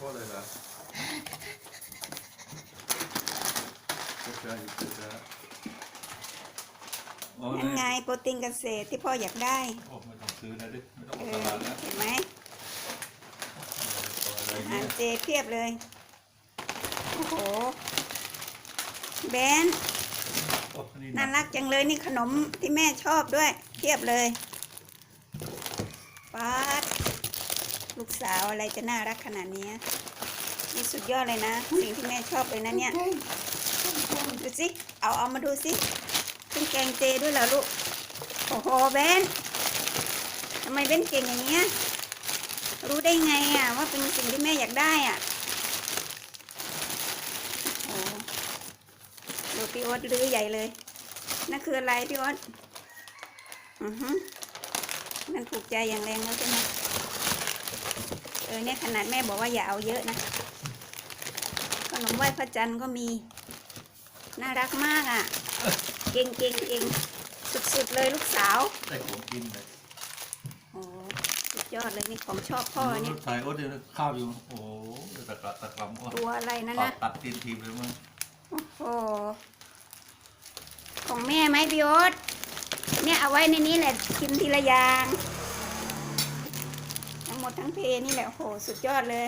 พ่อเลยเหรอพวกเธออยู่เจอโอ้นั่นไงโปรตีนเกษตรที่พ่ออยากได้โอ้ไม่ต้องซื้อนะดิไม่ต้องเอไปตอลาดนะเห็นไหมอะไรอาหาเนี่รยเจเพียบเลย โอ้โหเบนโอ้นี่น่านะรักจังเลยนี่ขนมที่แม่ชอบด้วยเพียบเลยป๊าด ลูกสาวอะไรจะน่ารักขนาดนี้นี่สุดยอดเลยนะ สิ่งที่แม่ชอบเลยนะเนี่ยดูสิเอาเอามาดูสิเป็นแกงเจด้วยเหรอลูกโอ้โหเบนทำไมเบนเก่งอย่างเงี้ยรู้ได้ไงอะว่าเป็นสิ่งที่แม่อยากได้อะโอ้โหดูพี่โอ๊ตลื้อใหญ่เลยนั่นคืออะไรพี่โอ๊ตอือฮึนั่นถูกใจอย่างแรงแล้วใช่ไหม เออเนี่ยขนาดแม่บอกว่าอย่าเอาเยอะนะ ขนมไหว้พระจันทร์ก็มี น่ารักมากอะ เก่งเก่งเก่งสุดๆเลยลูกสาวได้ของกินเลยโอ้สุดยอดเลยนี่ของชอบพ่อเนี่ยใส่โอ้เดี๋ยวข้าวอยู่ โอ้โหตะกรัดตะกรำโอ้ตัวอะไรนั่นตันะดตัดตีนทีมเลยมั้งโอ้โหของแม่ไหมพี่โอ๊ตเนี่ยเอาไว้ในนี้แหละกินทีละอย่างทั้งหม ดทั้งเพนี่แหละโหสุดยอดเลย